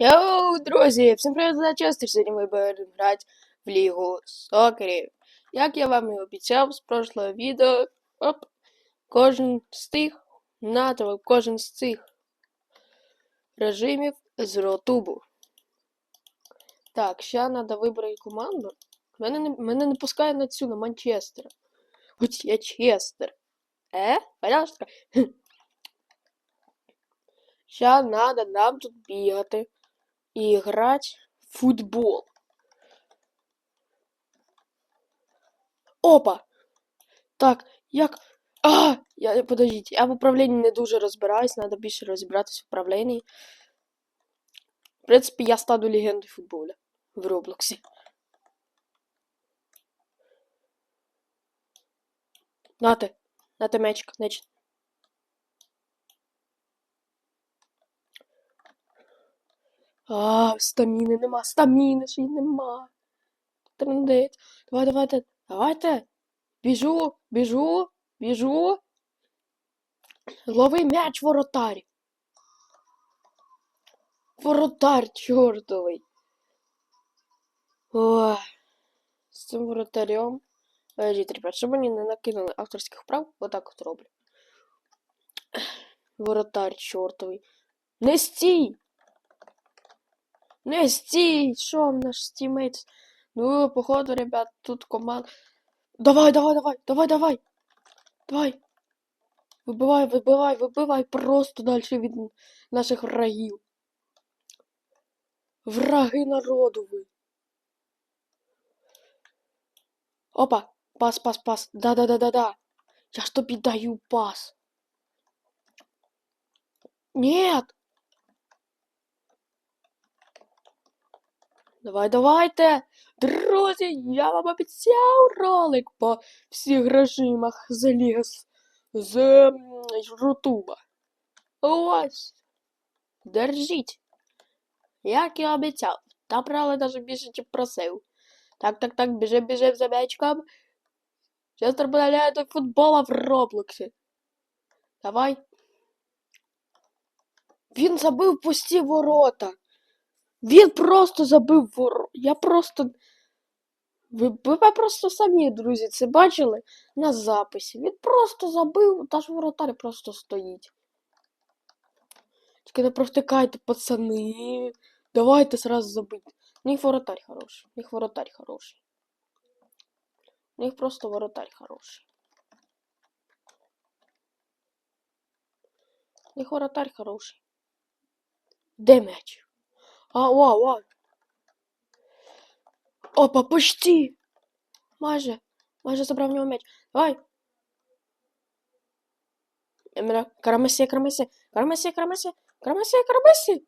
Йоу, друзі! Всім привіт за Честер! Сьогодні ми будемо грати в Лігу Сокерів. Як я вам і обіцяв з прошлого відео, оп, кожен з тих, нато, кожен з цих режимів з ротубу. Так, ще треба вибрати команду. Мене не, мене не пускає на цю, на Манчестер. Хоч я Честер. Е? Понятно? Ще треба нам тут бігати і грати в футбол. Опа! Так, як. А! Я, подождіть, я в управлінні не дуже розбираюсь, треба більше розібратися в управлінні. В принципі, я стану легендою футболу в Роблоксі. Нате, нате мечик, меч. А, стаміни нема, стаміни ж і нема. Трендець. Давай, давайте, давайте. Біжу, біжу, біжу. Лови м'яч, воротарь. Воротар чортовий. Ой. З цим воротарем. Подождіть, ребят, щоб мені не накинули авторських прав, отак от роблю. Воротар чортовий. Не стій! Не стій! Що наш тімейт? Ну, походу, ребят, тут команда. Давай, давай, давай, давай, давай! Давай! Вибивай, вибивай, вибивай просто далі від наших врагів. Враги народу ви. Опа! Пас, пас, пас. Да-да-да-да-да. Я ж тобі даю пас. Нет! Давай, давайте! Друзі, я вам обіцяв ролик по всіх режимах з Ліги з, Ютуба. Ось. Держіть. Як і обіцяв. Та правда навіть більше, ніж просив. Так, так, так, біжи, біжи за м'ячком. Зараз буде до футбола в Роблоксі. Давай. Він забив пусті ворота. Він просто забив ворота. Я просто. Ви, ви просто самі, друзі, це бачили на записі. Він просто забив, та ж воротар просто стоїть. Тільки не провтикайте, пацани. Давайте сразу забити. У них воротарь хороший. У них воротарь хороший. У них просто воротарь хороший. У них воротарь хороший. Де м'яч? А, вау, вау. Опа, почти. Майже. Майже забрав в нього м'яч. Давай. Карамесі, Карамесі, Карамесі, Карамесі, Карамесі, Карамесі.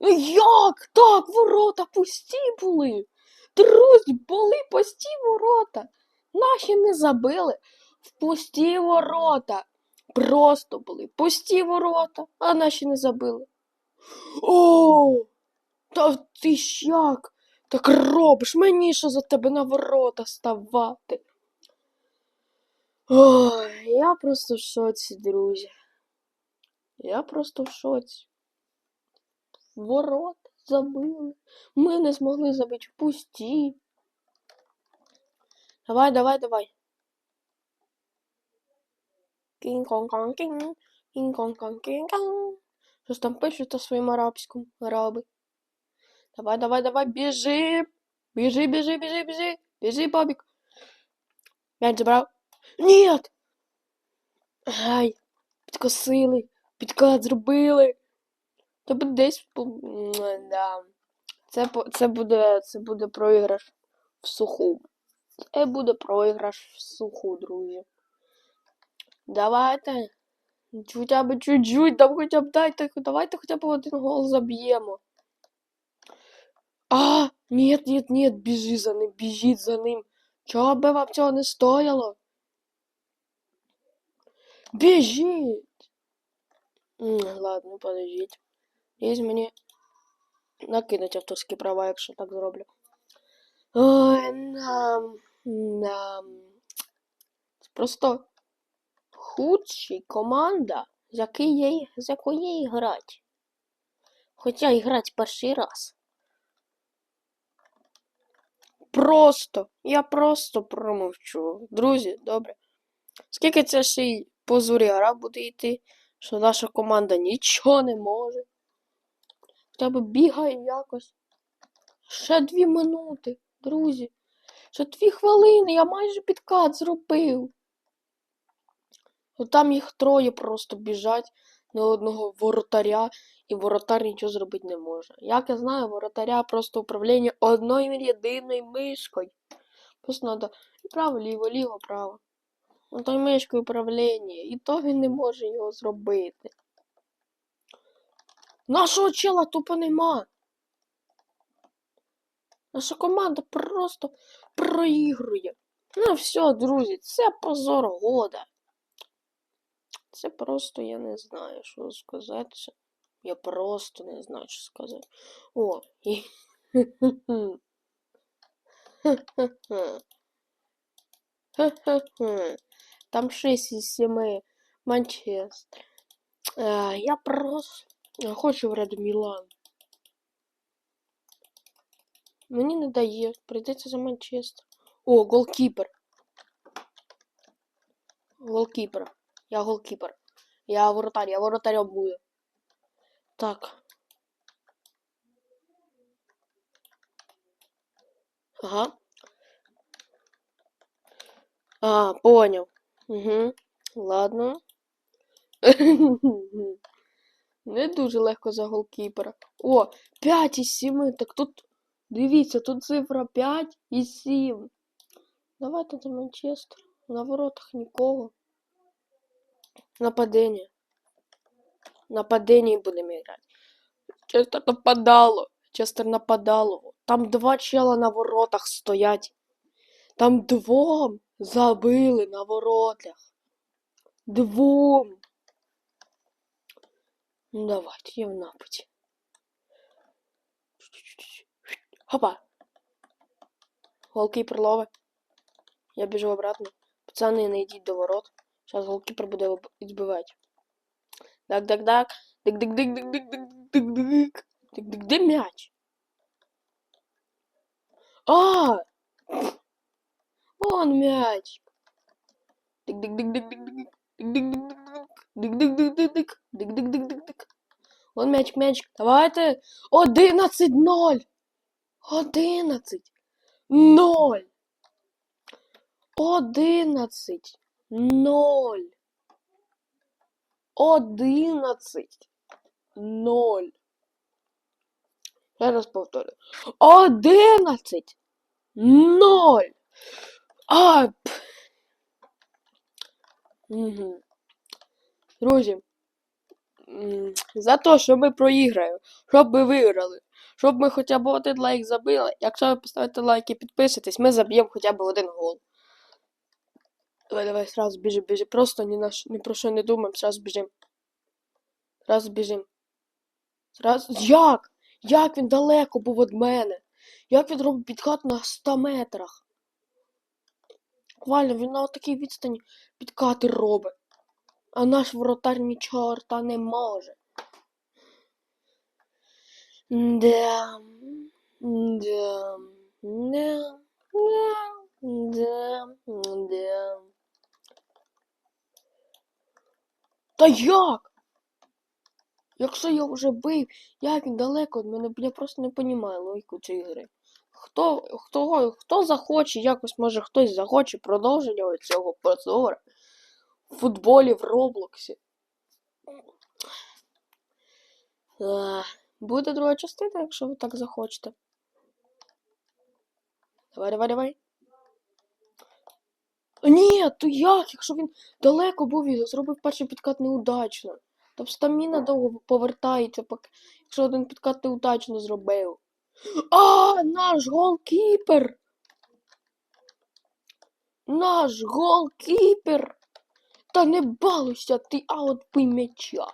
Ну Як? Так, ворота пусті були. Друзі, були пусті ворота. Наші не забили в пусті ворота. Просто були пусті ворота, а наші не забили. О! Та ти ж як? Так робиш мені що за тебе на ворота ставати. Ой, я просто в шоці, друзі. Я просто в шоці. Ворот забили. Ми не змогли забити пусті. Давай, давай, давай. Кінг-конг-конг-кінг. Кінг-конг-конг-кінг-конг. Щось там пишуть на своєму арабському араби. Давай, давай, давай, біжи. Біжи, біжи, біжи, біжи. Біжи, Бобік. М'яч забрав. Нет! Ай, підкосили, підкат зробили. Тобто десь да. Це, це буде це буде проіграш в суху. Це буде проіграш в суху, друзі. Давайте. Хоча б чуть-чуть, там хоча б дайте, давайте хоча б один гол заб'ємо. А, нет, нет, нет, біжи за ним, біжіть за ним. Чого би вам цього не стояло? Біжіть! Ладно, подождіть. Є мені накинуть авторські права, якщо так зроблю. Ой, нам. Нам. Просто худший команда, з якої, з якої грати. Хоча і грати перший раз. Просто, я просто промовчу. Друзі, добре. Скільки це ще й по зорі гра буде йти, що наша команда нічого не може. Б бігає якось. Ще дві минути, друзі. Ще дві хвилини, я майже підкат зробив. Ну там їх троє просто біжать на одного воротаря, і воротар нічого зробити не може. Як я знаю, воротаря просто управління одною єдиною мишкою. Просто треба право, ліво, ліво, право. Ну той мишкою управління, і то він не може його зробити. Нашого чела тупо нема. Наша команда просто проігрує. Ну все, друзі, це позор года. Це просто я не знаю, що сказати. Це- Я просто не знаю, що сказати. О, і... Там 6 із 7 Манчестер. Е, Я просто хочу в Ред Мілан. Мені не дає. Прийдеться за Манчестер. О, голкіпер. Голкіпер. Я голкіпер. Я воротар, я воротарем буду. Так. Ага. А, понял. Угу. Ладно. Не дуже легко за голкіпера. О, 5 із 7. Так тут. Дивіться, тут цифра 5 і 7. Давайте за Манчестер. На воротах нікого. Нападение. Нападение будемо грати. Честер нападало. Честер нападало. Там два чела на воротах стоять. Там двом забили на воротах. Двом. Ну давайте, я в нападі. Хопа. Голкіпер лове. Я біжу обратно. Пацани, не йдіть до ворот. Зараз голкіпер буде відбивати. Так, так, так. Дик, дик, дик, дик, дик, дик, дик, дик. Дик, дик, де м'яч? А! Вон мяч. Дик, дик, дик, дик, дик, дик. Дик, дик, дик, дик, дик. Дик, дик, дик, дик. Вон м'яч, м'яч. Давайте. Одинадцять ноль. Одинадцять. Ноль. Одинадцять. Ноль. Одинадцять. Ноль. Я раз повторю. Одинадцять. Ноль. А. Мгм. Друзі. За те, що ми проіграємо, щоб ми виграли, щоб ми хоча б один лайк забили. Якщо ви поставите лайк і підпишетесь, ми заб'ємо хоча б один гол. Давай, давай, сразу біжи, біжи. Просто ні, на, ш- ні про що не думаємо, сразу біжим. Сразу біжим. Сразу. Як? Як він далеко був від мене? Як він робив підкат на 100 метрах? Буквально він на такій відстані підкати робить. А наш воротар ні чорта не може. Да. Да. Да. Да. Да. Да. Та як? Якщо я вже бив, як він далеко від мене, я просто не розумію логіку цієї гри. Хто, хто, хто захоче, якось може хтось захоче продовження цього позора в футболі в Роблоксі. Е, Буде друга частина, якщо ви так захочете. Давай, давай, давай. Ні, то як? Якщо він далеко був і зробив перший підкат неудачно. Там стаміна довго повертається, поки якщо один підкат неудачно зробив. А, наш голкіпер! Наш голкіпер! Та не балуйся ти, а от бий м'яча.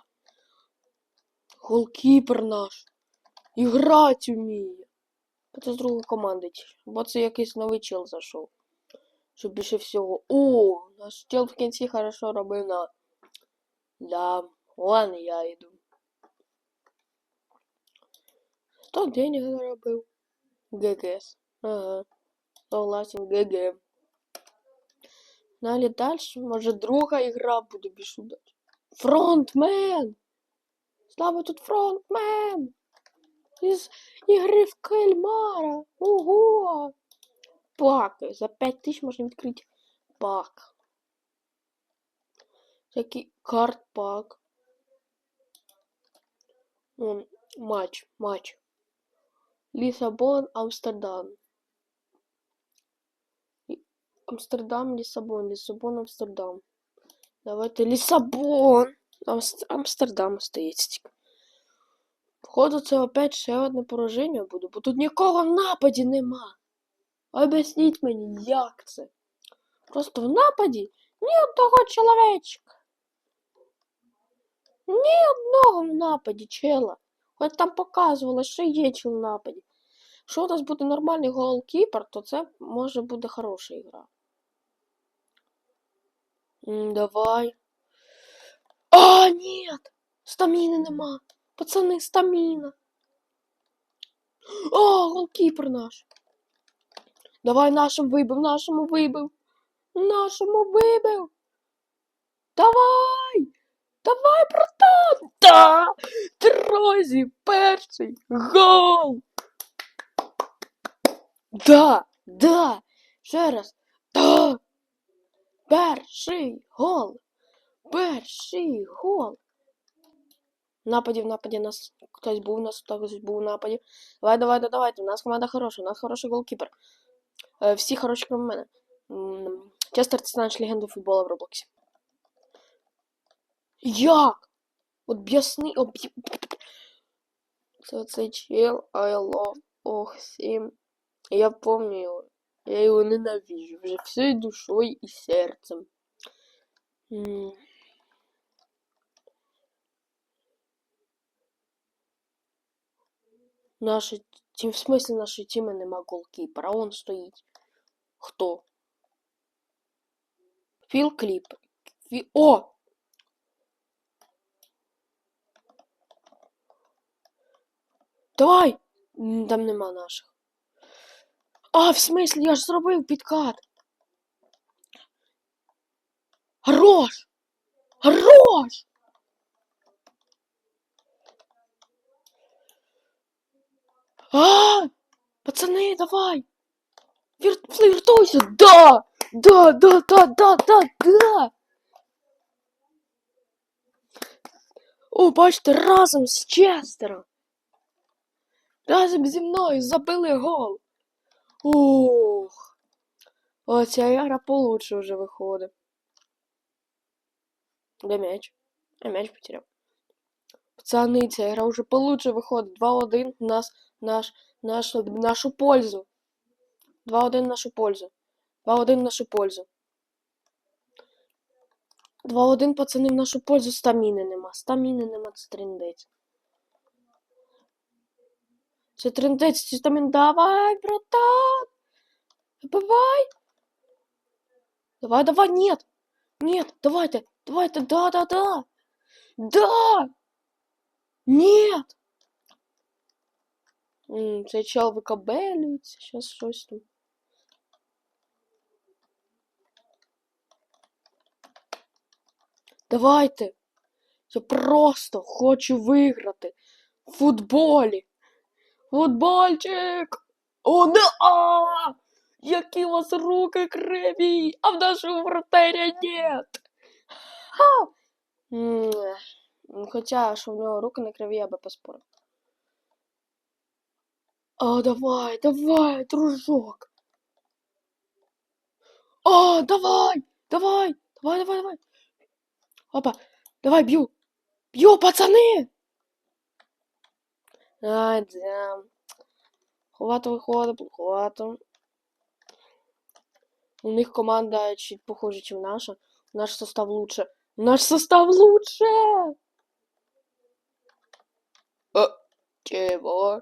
Голкіпер наш. І грать вміє. Це з другої команди. Бо це якийсь новий чел зайшов. Що більше всього. О, наш чел в кінці хорошо робив. Да, ладно, я йду. Сто денег заробив. ГГС. Ага. Согласен, ГГ. Далі далі, може друга ігра буде більш удачна. Фронтмен! Слава тут фронтмен! Із ігри в кальмара. Ого! Пак. За 5 тисяч можна відкрити пак. Такий карт пак. Матч, матч. Лісабон, Амстердам. Амстердам, Лісабон, Лісабон, Амстердам. Давайте Лісабон. Амстердам тільки. Походу, це опять ще одне пораження буде, бо тут нікого в нападі нема. Об'ясніть мені, як це? Просто в нападі ні одного чоловічка. Ні одного в нападі, чела. Хоч там показувало, що є чел в нападі. Якщо у нас буде нормальний голкіпер, то це може буде хороша гра. М, давай. А, нет! Стаміни нема. Пацани, стаміна. О, голкіпер наш. Давай нашим вибив, нашому вибив. Нашому вибив. Давай! Давай, братан! Да! Друзі, перший гол! Да, да! Ще раз. Да! Перший гол! Перший гол! В нападі, в нападі нас хтось був, у нас хтось був в нападі. Давай, давай, давай, давайте. У нас команда хороша, у нас хороший голкіпер. Е, всі хороші, крім мене. Честер, ти станеш легендою футболу в Роблоксі. Як? От б'ясний об'є... Це цей чел, I love, ох, сім. Я помню його. Я його ненавижу вже всією душою і серцем. М. Наші в смислі нашої тіми нема голкіпера, а он стоїть. Хто? Філ Кліп. Фі... О! Давай! Там нема наших. А, в смислі, я ж зробив підкат. Хорош! Хорош! А! Пацани, давай! Вір... Фліртуйся! Да! Да, да, да, да, да, да! О, бачите, разом з Честером! Разом зі мною забили гол! Ух! Оця ігра получше вже виходить. Де м'яч? А м'яч потеряв. Пацани, ця ігра вже получше виходить. 2-1 в нас, наш, наш, нашу пользу. 2-1 в нашу пользу. 2-1 в нашу пользу. 2-1, пацани, в нашу пользу. Стаміни нема. Стаміни нема, це трендець. Це трендець, це стамін. Давай, братан! Вибивай! Давай, давай, нет! Нет, давайте, давайте, да, да! Нет! М, Цей чел викабелюється, щас щось там. Давайте! Я просто хочу виграти в футболі. Футбольчик! О, да! Які у вас руки криві, а в нашого вратаря нет! Ха! Хоча, що в нього руки не криві, я би поспорив. А, давай, давай, дружок. А, давай, давай, давай, давай, давай. Опа, давай, бью. Бью, пацани! Ай, да. Ховато виходить, ховато. У них команда чуть похожа, чем наша. Наш состав лучше. Наш состав лучше! Э, чего?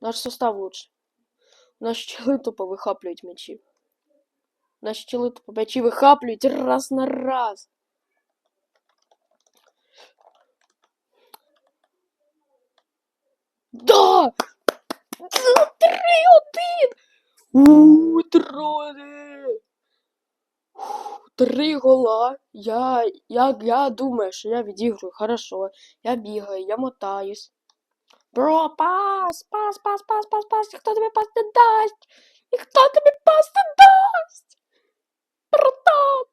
Наш состав лучше. Наші чели тупо вихаплюють м'ячі. Наші чели тупо м'ячі вихаплюють раз на раз. Да! Да, Три-один! У, друзі! Три гола. Я, я, я думаю, що я відіграю хорошо. Я бігаю, я мотаюсь. Бро, пас, пас, пас, пас, пас, пас. Ніхто тобі пас не дасть. Ніхто тобі пас не дасть. Братан.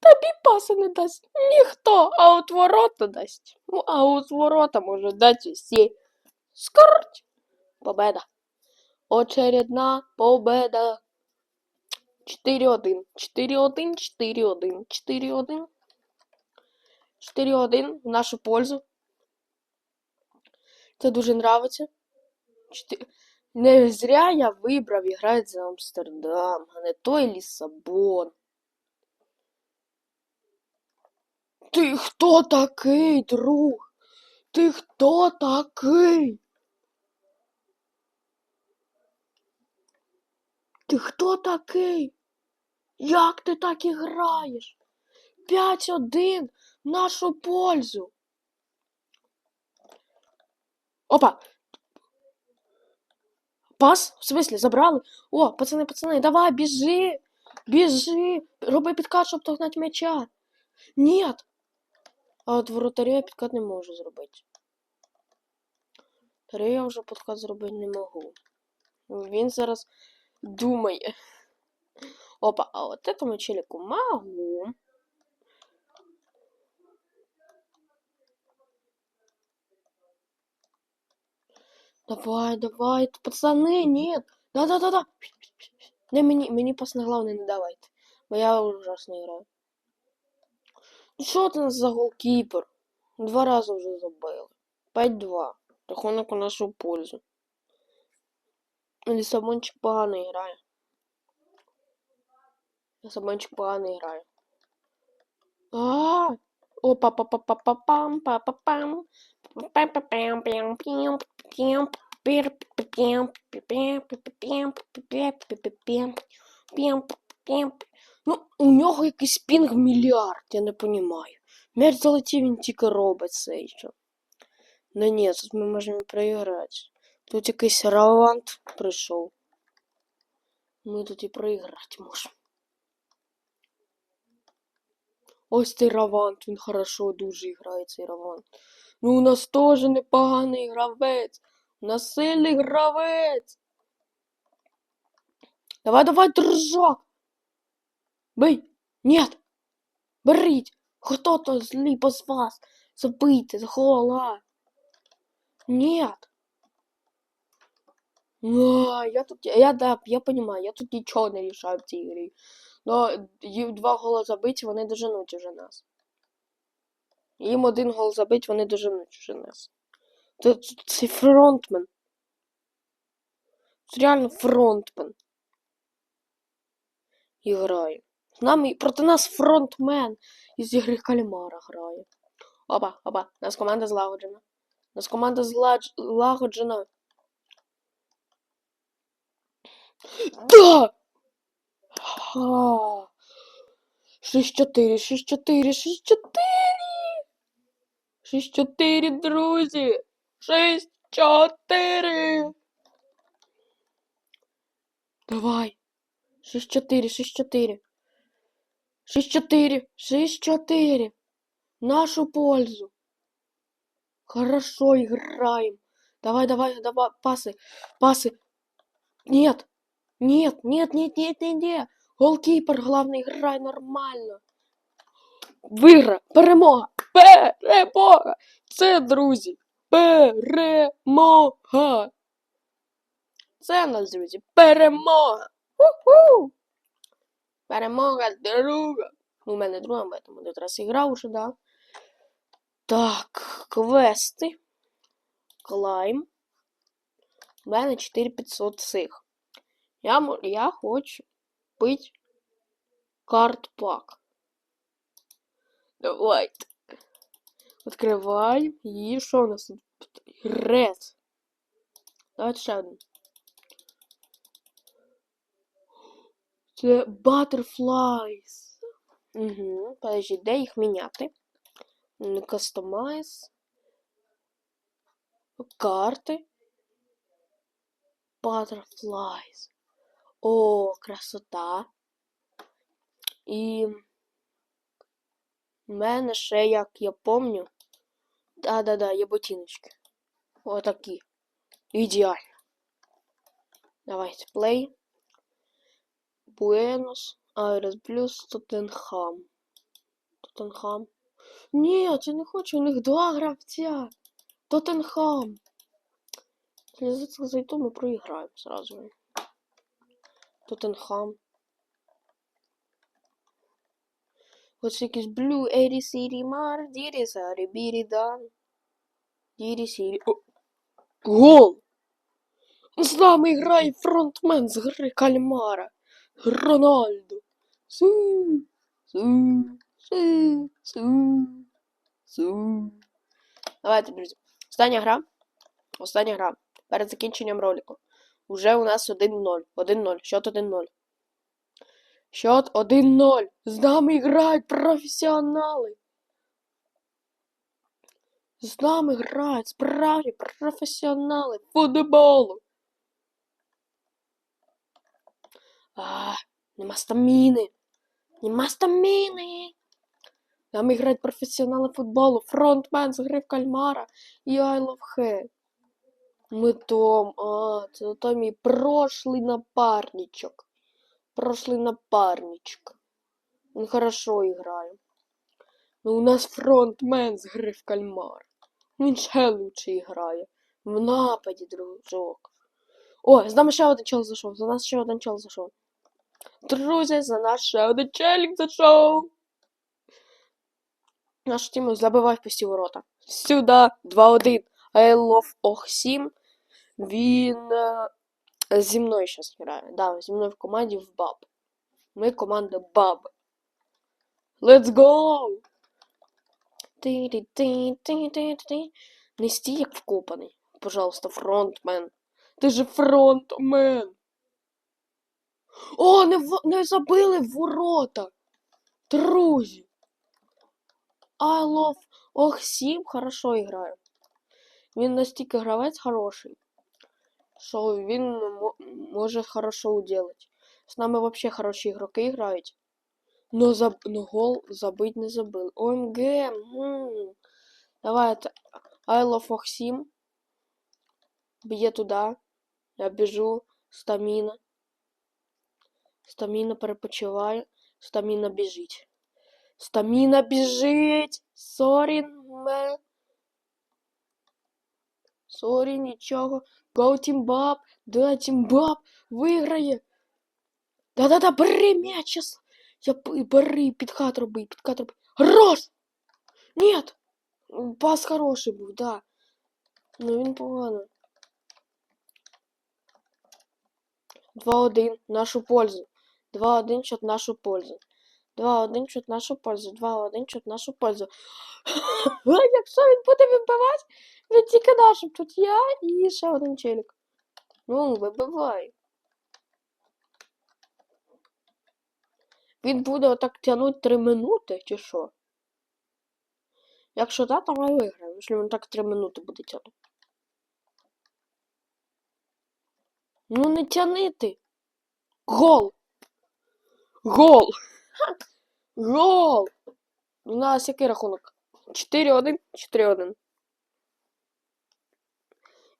Тобі паса не дасть ніхто, а от ворота дасть. Ну, а от ворота може дати всі. Скороть. Победа. Очередна победа. 4-1. 4-1, 4-1, 4-1. 4-1 в нашу пользу. Це дуже нравиться. Чти- Не зря я вибрав грати за Амстердам, а не той Лісабон. Ти хто такий, друг? Ти хто такий? Ти хто такий? Як ти так і граєш? 5-1 в нашу пользу. Опа! Пас? В смысле, забрали? О, пацани, пацани, давай, біжи! Біжи! Роби підкат, щоб догнати м'яча. Нет! А от воротаря я підкат не можу зробити. Воротаря я вже підкат зробити не можу. Він зараз думає. Опа, а от этому челику могу. Давай, давай, пацаны, нет. Да-да-да-да. Не, мені, мені пас на не давайте. Бо я ужасно граю. Що ти за голкіпер? Два рази вже забили. 5-2. Рахунок у нашу пользу. Лісабончик погано грає. Лісабончик погано грає. А! О, па па па па па пам па па пам пам па пам пам пам пам пир пам пам пам пам пам пам Ну, у нього якийсь пінг мільярд, я не понімаю. М'яч залетів, він тільки робить це що. Ну ні, тут ми можемо проіграти. Тут якийсь раунд прийшов. Ми тут і проіграти можемо. Ось цей Равант, він хорошо дуже грає цей Равант. Ну, у нас теж непоганий гравець. У нас сильний гравець. Давай, давай, дружок. Бий. Нет. Беріть. Хто то зліпо з вас? Забийте, з. Нет. А, я тут, я, да, я понимаю, я тут нічого не рішаю в цій грі. Но їм два гола забиті, вони доженуть уже нас. Їм один гол забить, вони доженуть уже нас. Це, це фронтмен. Це реально фронтмен. І грає. Нами проти нас фронтмен із ігри Кальмара грає. Опа, опа, нас команда злагоджена. Нас команда злагоджена. Да! Ха! 6-4, 6-4, 6-4! 6-4, друзі! 6-4! Давай! 6-4, 6-4. 6-4, 6-4. В нашу пользу. Хорошо играем. Давай, давай, давай, пасы, пасы. Нет, нет, нет, нет, нет, нет, нет. Голкіпер, главный, играй нормально. Вигра, перемога, перемога. Це, друзі, перемога. Це в нас, друзі, перемога. Уху! Перемога друга. У мене друга, бо я раз грав уже, да. Так, квести. Клайм. У мене 4500 цих. Я, я хочу пить картпак. Давайте. Відкриваємо. І що у нас тут? Рез. Давайте ще один. Це Butterflies. Угу. Подожди, де їх міняти? Кастомайз. Карти. Butterflies. О, красота. І в мене ще, як я помню. Да-да-да, є ботиночки. Отакі. Ідеально. Давайте play. Буенос Айрес плюс Тоттенхам. Тоттенхам. Ні, я не хочу, у них два гравця. Тоттенхам. За зайду, мы проиграем сразу. Тоттенхам. Ось якийсь Blue 80 City Mar, Дірі Сарі, Бірі Дан. Дірі Сірі. Гол! З нами грає фронтмен з гри Кальмара. Рональдо. Су, су, су, су, су. Давайте, друзі. Остання гра. Остання гра. Перед закінченням ролику. Уже у нас 1-0. 1-0. Счет 1-0. Счет 1-0. З нами грають професіонали. З нами грають справді професіонали футболу. А, нема стаміни. Нема стаміни. Нами грають професіонали футболу. Фронтмен з гри в кальмара і I love Head. Ми Том, а, це то мій прошлий напарничок. Прошлый напарничок. Он хорошо грає. Ну, у нас фронтмен з гри в кальмар. Він ще лучше грає. В нападі, дружок. О, з нами ще один чел зайшов. За нас ще один чел зайшов. Друзі, за нас ще один челік зайшов. Наш тім забивай в пусті ворота. Сюди 2-1. I love Ох7. Він е, зі мною зараз грає. Да, зі мною в команді в Баб. Ми команда Баб. Let's go! Не стій як вкопаний. Пожалуйста, фронтмен. Ти же фронтмен. О, не, в... не забили в ворота. Друзі. I love Ох, Сім хорошо грає. Він настільки гравець хороший, що він мо- може хорошо уделать. З нами вообще хороші ігроки грають. Но, заб... Но гол забить не забили. ОМГ. м. Давайте. I love Охсім. Б'є туди. Я біжу. Стаміна. Стаміна перепочиває. Стаміна біжить. Стаміна біжить. Сорі, ме. Сорі, нічого. Go Тімбаб. Да, Тімбаб виграє. Да-да-да, бери м'яч. Я бери, підкат роби, підкат роби. Хорош! Нет! Пас хороший був, да. Ну він погано. 2-1 нашу пользу. 2-1 счет нашу пользу. 2-1 счет нашу пользу. 2-1 счет нашу пользу. Якщо він буде вибивати, він тільки нашим. Тут я і ще один челік. Ну, вибивай. Він буде отак тягнути 3 минути, чи що? Якщо так, то ми виграємо. Якщо він так 3 минути буде тягнути. Ну не тяни ти. Гол! Гол! Ха! Гол! У нас який рахунок? 4-1? 4-1.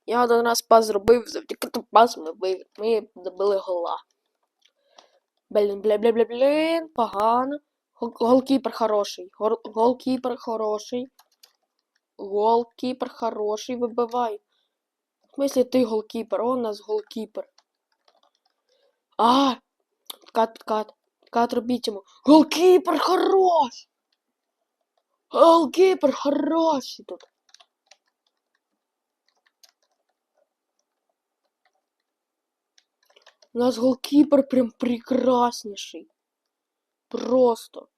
Я один раз пас зробив, завдяки тому пас ми, ви- ми забили гола. Блін, блін, блін, блін, блін, погано. Гол- Голкіпер хороший. Гол- Голкіпер хороший. Голкіпер хороший, вибивай. В смысле ти голкіпер? О, у нас голкіпер. А! Кат, кат. Кат робіть йому. Голкіпер хорош! Голкіпер хороший тут. У нас голкіпер прям прекраснейший. Просто.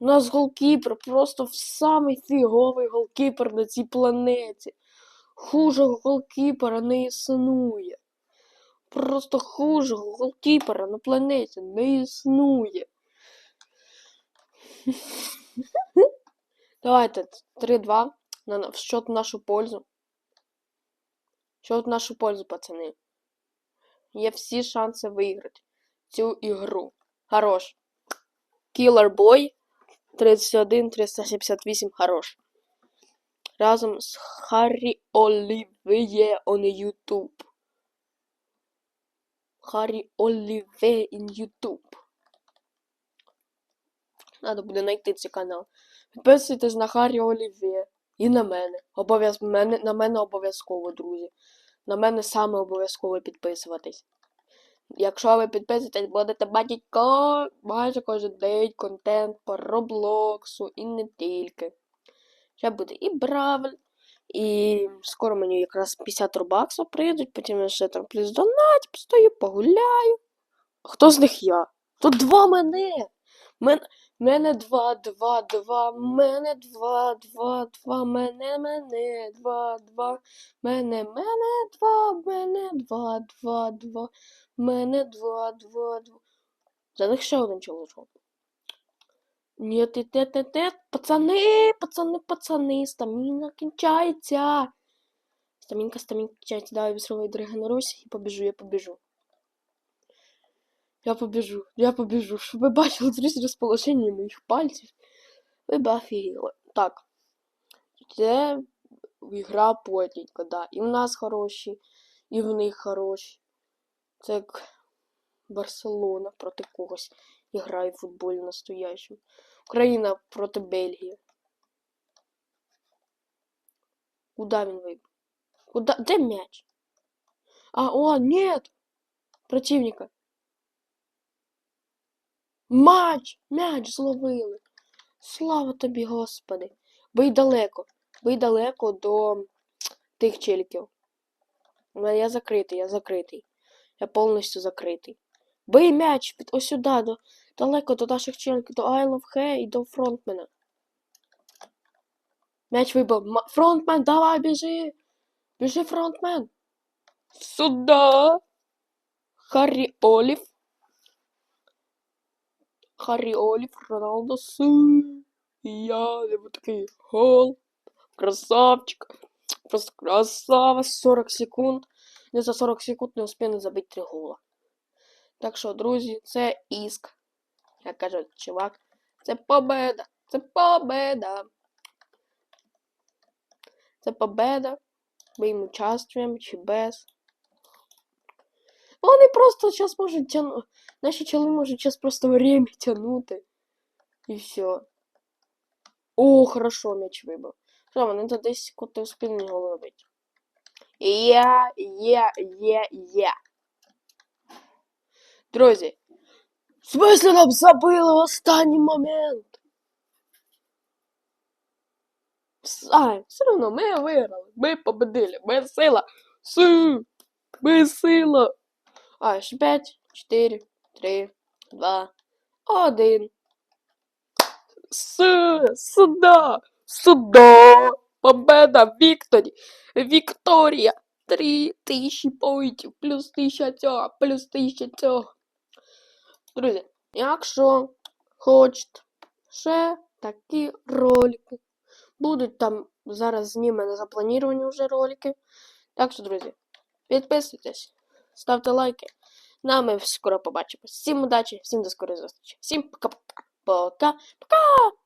У нас голкіпер просто самий фіговий голкіпер на цій планеті. Хужого голкіпера не існує. Просто хужого голкіпера на планеті не існує. Давайте 3-2 на, на- в счет нашу пользу. В нашу пользу, пацани. Є всі шанси виграти цю ігру. Хорош. Killer Boy 31 378 хорош. Разом з Харрі Олівє on YouTube. Харрі Олівє in YouTube. Надо буде знайти цей канал. Підписуйтесь на Харрі Олівє. І на мене. Обов'яз... мене. На мене обов'язково, друзі. На мене саме обов'язково підписуватись. Якщо ви підписуєтесь, будете бачити ко... майже кожен день контент по Роблоксу і не тільки. Ще буде і Бравл, і скоро мені якраз 50 рубаксів прийдуть, потім я ще там плюс донать, постою, погуляю. Хто з них я? Тут два мене. Мен... Мене два, два, два, мене два, два, два, мене, мене, два, два, мене, мене, два, мене, два, два, два, мене, два, два, два. За них ще один чоловічок. Ні, ти те, те, те, пацани, пацани, пацани, стаміна кінчається. Стамінка, стамінка кінчається, давай быстрее регенеруйся і побіжу, я побіжу. Я побіжу, я побіжу. Щоб ви бачили друзі розположення моїх пальців. Ви б. Так. Це ігра потненька, да. І в нас хороші, і в них хороші. Це як Барселона проти когось і грає в футболі настоящому. Україна проти Бельгії. Куда він вибив? Куда? Де м'яч? А, о, нет! Противника. Матч! М'яч зловили. Слава тобі, Господи. Бий далеко. Бий далеко до тих челіків. Я закритий, я закритий. Я повністю закритий. Бий м'яч ось сюди, до, далеко до наших челіків, до I love He і до фронтмена. М'яч вибив. Фронтмен, давай, біжи! Біжи, фронтмен! Сюда! Харрі Олів. Харрі Олів, Роналдо. І я люблю такий гол. Красавчик. Просто красава. 40 секунд. Не за 40 секунд не успіли забити 3 гола. Так що, друзі, це іск. Як каже чувак, це победа. Це победа. Це победа. Моїм участвуємо чи без. Вони просто зараз можуть тягнути. Наші чоли можуть зараз просто время тягнути. І все. О, хорошо, м'яч вибив. Що, вони то десь коти в його ловить. Є, є, є, є. Друзі. В смислі нам забили в останній момент? Ай, все одно ми виграли. Ми победили. Ми сила. Су. Ми сила. А, ще 5, 4, 3, 2, 1. С, сюда, сюда. Победа, Вікторі. Вікторія. 3000 поінтів, плюс 1000 цього, плюс 1000 цього. Друзі, якщо хочете ще такі ролики, будуть там зараз знімені заплановані вже ролики. Так що, друзі, підписуйтесь, ставте лайки. Ну, ми скоро побачимось. Всім удачі, всім до скорої зустрічі. Всім пока-пока. Пока. Пока.